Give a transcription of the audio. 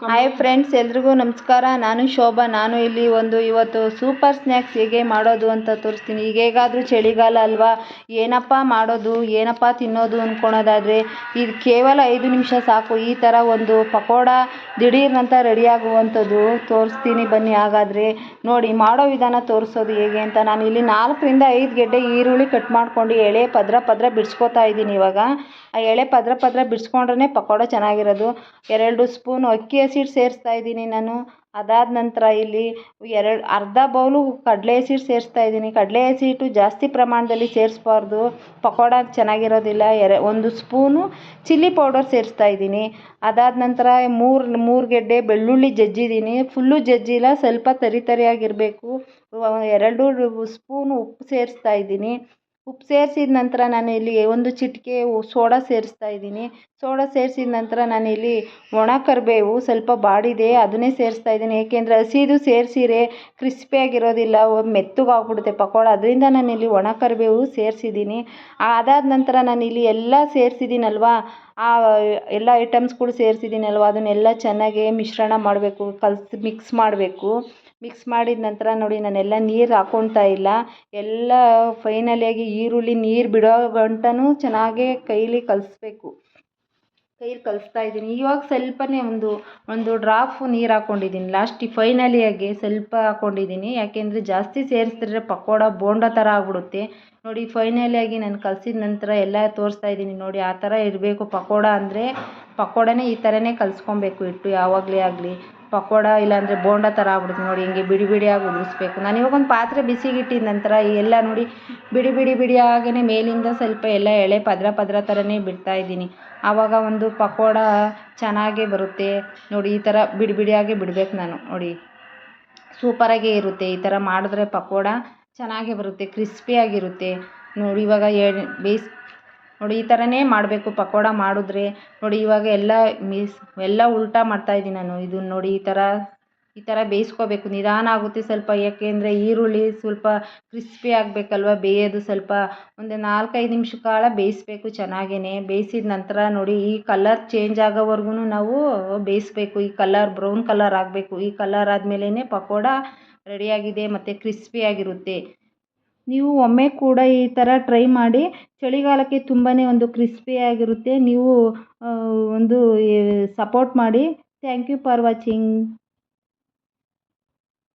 Hi friends ಎಲ್ರಿಗೂ ನಮಸ್ಕಾರ. ನಾನು ಶೋಭಾ. ನಾನು ಇಲ್ಲಿ ಒಂದು ಇವತ್ತು ಸೂಪರ್ ಸ್ನ್ಯಾಕ್ಸ್ ಹೇಗೆ ಮಾಡೋದು ಅಂತ ತೋರಿಸ್ತೀನಿ. ಈಗ ಹೇಗಾದರೂ ಚಳಿಗಾಲ ಅಲ್ವಾ? ಏನಪ್ಪ ಮಾಡೋದು? ಏನಪ್ಪ ತಿನ್ನೋದು ಅಂದ್ಕೊಳೋದಾದರೆ ಇದು ಕೇವಲ ಐದು ನಿಮಿಷ ಸಾಕು. ಈ ಥರ ಒಂದು ಪಕೋಡ ದಿಢೀರ್ನಂತ ರೆಡಿ ಆಗುವಂಥದ್ದು ತೋರಿಸ್ತೀನಿ ಬನ್ನಿ ಹಾಗಾದರೆ. ನೋಡಿ, ಮಾಡೋ ವಿಧಾನ ತೋರಿಸೋದು ಹೇಗೆ ಅಂತ. ನಾನು ಇಲ್ಲಿ ನಾಲ್ಕರಿಂದ ಐದು ಗೆಡ್ಡೆ ಈರುಳ್ಳಿ ಕಟ್ ಮಾಡ್ಕೊಂಡು ಎಳೆ ಪದ್ರ ಪದ್ರ ಬಿಡಿಸ್ಕೊತಾ ಇದ್ದೀನಿ ಇವಾಗ. ಆ ಎಳೆ ಪದ್ರ ಪದ್ರ ಬಿಡಿಸ್ಕೊಂಡ್ರೆ ಪಕೋಡ ಚೆನ್ನಾಗಿರೋದು. ಎರಡು ಸ್ಪೂನ್ ಅಕ್ಕಿ ಹಸಿಟ್ಟು ಸೇರಿಸ್ತಾ ಇದ್ದೀನಿ ನಾನು. ಅದಾದ ನಂತರ ಇಲ್ಲಿ ಎರಡು, ಅರ್ಧ ಬೌಲು ಕಡಲೆ ಹಸಿಟ್ಟು ಸೇರಿಸ್ತಾ ಇದ್ದೀನಿ. ಕಡಲೆ ಹಸಿಟ್ಟು ಜಾಸ್ತಿ ಪ್ರಮಾಣದಲ್ಲಿ ಸೇರಿಸ್ಬಾರ್ದು. ಪಕೋಡ ಚೆನ್ನಾಗಿರೋದಿಲ್ಲ. ಎರ, ಒಂದು ಸ್ಪೂನು ಚಿಲ್ಲಿ ಪೌಡರ್ ಸೇರಿಸ್ತಾ ಇದ್ದೀನಿ. ಅದಾದ ನಂತರ ಮೂರು ಮೂರು ಗೆಡ್ಡೆ ಬೆಳ್ಳುಳ್ಳಿ ಜಜ್ಜಿದ್ದೀನಿ. ಫುಲ್ಲು ಜಜ್ಜಿಲ್ಲ, ಸ್ವಲ್ಪ ತರಿ ತರಿಯಾಗಿರಬೇಕು. ಎರಡು ಸ್ಪೂನು ಉಪ್ಪು ಸೇರಿಸ್ತಾ ಇದ್ದೀನಿ. ಉಪ್ಪು ಸೇರಿಸಿದ ನಂತರ ನಾನು ಇಲ್ಲಿ ಒಂದು ಚಿಟಿಕೆ ಸೋಡಾ ಸೇರಿಸ್ತಾ ಇದ್ದೀನಿ. ಸೋಡಾ ಸೇರಿಸಿದ ನಂತರ ನಾನಿಲ್ಲಿ ಒಣ ಕರಿಬೇವು ಸ್ವಲ್ಪ ಬಾಡಿದೆ, ಅದನ್ನೇ ಸೇರಿಸ್ತಾ ಇದ್ದೀನಿ. ಏಕೆಂದರೆ ಹಸಿದು ಸೇರಿಸಿರೆ ಕ್ರಿಸ್ಪಿಯಾಗಿರೋದಿಲ್ಲ ಮೆತ್ತಗಾಗ್ಬಿಡುತ್ತೆ ಪಕೋಡ. ಅದರಿಂದ ನಾನಿಲ್ಲಿ ಒಣ ಕರಿಬೇವು ಸೇರಿಸಿದ್ದೀನಿ. ಅದಾದ ನಂತರ ನಾನಿಲ್ಲಿ ಎಲ್ಲ ಸೇರಿಸಿದ್ದೀನಲ್ವಾ, ಆ, ಎಲ್ಲ ಐಟಮ್ಸ್ಗಳು ಸೇರಿಸಿದ್ದೀನಲ್ವ, ಅದನ್ನೆಲ್ಲ ಚೆನ್ನಾಗಿ ಮಿಶ್ರಣ ಮಾಡಬೇಕು, ಕಲಸಿ, ಮಿಕ್ಸ್ ಮಾಡಬೇಕು. ಮಿಕ್ಸ್ ಮಾಡಿದ ನಂತರ ನೋಡಿ, ನಾನೆಲ್ಲ ನೀರು ಹಾಕ್ಕೊಳ್ತಾ ಇಲ್ಲ. ಎಲ್ಲ ಫೈನಲಿಯಾಗಿ ಈರುಳ್ಳಿ, ನೀರು ಬಿಡೋ ಗಂಟನೂ ಚೆನ್ನಾಗಿ ಕೈಲಿ ಕಲಿಸ್ಬೇಕು. ಕೈಲಿ ಕಲಿಸ್ತಾ ಇದ್ದೀನಿ. ಇವಾಗ ಸ್ವಲ್ಪನೇ ಒಂದು ಒಂದು ಡ್ರಾಪ್ ನೀರು ಹಾಕ್ಕೊಂಡಿದ್ದೀನಿ ಲಾಸ್ಟ್ ಫೈನಲಿಯಾಗಿ ಸ್ವಲ್ಪ ಹಾಕ್ಕೊಂಡಿದ್ದೀನಿ ಯಾಕೆಂದರೆ ಜಾಸ್ತಿ ಸೇರಿಸಿದ್ರೆ ಪಕೋಡ ಬೋಂಡ ಥರ ಆಗ್ಬಿಡುತ್ತೆ. ನೋಡಿ ಫೈನಲಿಯಾಗಿ ನಾನು ಕಲಸಿದ ನಂತರ ಎಲ್ಲ ತೋರಿಸ್ತಾ ಇದ್ದೀನಿ. ನೋಡಿ, ಆ ಥರ ಇರಬೇಕು. ಪಕೋಡ ಅಂದರೆ ಪಕೋಡನೇ ಈ ಥರನೇ ಕಲಿಸ್ಕೊಬೇಕು ಇಟ್ಟು ಯಾವಾಗಲೇ ಆಗಲಿ. ಪಕೋಡ ಇಲ್ಲಾಂದರೆ ಬೋಂಡ ಥರ ಆಗ್ಬಿಡುತ್ತೆ ನೋಡಿ, ಹಿಂಗೆ ಬಿಡಿ ಬಿಡಿಯಾಗಿ ಉದುರಿಸ್ಬೇಕು. ನಾನು ಇವಾಗ ಒಂದು ಪಾತ್ರೆ ಬಿಸಿಗಿಟ್ಟಿದ ನಂತರ ಎಲ್ಲ ನೋಡಿ, ಬಿಡಿ ಬಿಡಿ ಬಿಡಿಯಾಗೇ ಮೇಲಿಂದ ಸ್ವಲ್ಪ ಎಲ್ಲ ಎಳೆ ಪದರ ಪದರ ಥರನೇ ಬಿಡ್ತಾ ಇದ್ದೀನಿ. ಆವಾಗ ಒಂದು ಪಕೋಡ ಚೆನ್ನಾಗೇ ಬರುತ್ತೆ. ನೋಡಿ, ಈ ಥರ ಬಿಡಿ ಬಿಡಿಯಾಗೆ ಬಿಡ್ಬೇಕು ನಾನು, ನೋಡಿ. ಸೂಪರಾಗೇ ಇರುತ್ತೆ. ಈ ಥರ ಮಾಡಿದ್ರೆ ಪಕೋಡ ಚೆನ್ನಾಗೇ ಬರುತ್ತೆ, ಕ್ರಿಸ್ಪಿಯಾಗಿರುತ್ತೆ. ನೋಡಿ, ಇವಾಗ ಬೇಯಿಸಿ ನೋಡಿ, ಈ ಥರನೇ ಮಾಡಬೇಕು, ಪಕೋಡ ಮಾಡಿದ್ರೆ. ನೋಡಿ, ಇವಾಗ ಎಲ್ಲ ಮಿಸ್, ಎಲ್ಲ ಉಲ್ಟಾ ಮಾಡ್ತಾಯಿದ್ದೀನಿ ನಾನು. ಇದನ್ನ ನೋಡಿ, ಈ ಥರ ಈ ಥರ ಬೇಯಿಸ್ಕೋಬೇಕು. ನಿಧಾನ ಆಗುತ್ತೆ ಸ್ವಲ್ಪ, ಯಾಕೆಂದರೆ ಈರುಳ್ಳಿ ಸ್ವಲ್ಪ ಕ್ರಿಸ್ಪಿ ಆಗಬೇಕಲ್ವ, ಬೇಯೋದು ಸ್ವಲ್ಪ. ಒಂದು ನಾಲ್ಕೈದು ನಿಮಿಷ ಕಾಲ ಬೇಯಿಸ್ಬೇಕು ಚೆನ್ನಾಗೇ ಬೇಯಿಸಿದ ನಂತರ ನೋಡಿ, ಈ ಕಲರ್ ಚೇಂಜ್ ಆಗೋವರೆಗೂ ನಾವು ಬೇಯಿಸ್ಬೇಕು. ಈ ಕಲರ್ ಬ್ರೌನ್ ಕಲರ್ ಆಗಬೇಕು. ಈ ಕಲರ್ ಆದಮೇಲೇ ಪಕೋಡ ರೆಡಿಯಾಗಿದೆ ಮತ್ತು ಕ್ರಿಸ್ಪಿಯಾಗಿರುತ್ತೆ ನೀವು ಒಮ್ಮೆ ಕೂಡ ಈ ಥರ ಟ್ರೈ ಮಾಡಿ, ಚಳಿಗಾಲಕ್ಕೆ ತುಂಬಾ ಒಂದು ಕ್ರಿಸ್ಪಿಯಾಗಿರುತ್ತೆ ನೀವು ಒಂದು ಸಪೋರ್ಟ್ ಮಾಡಿ. Thank you for watching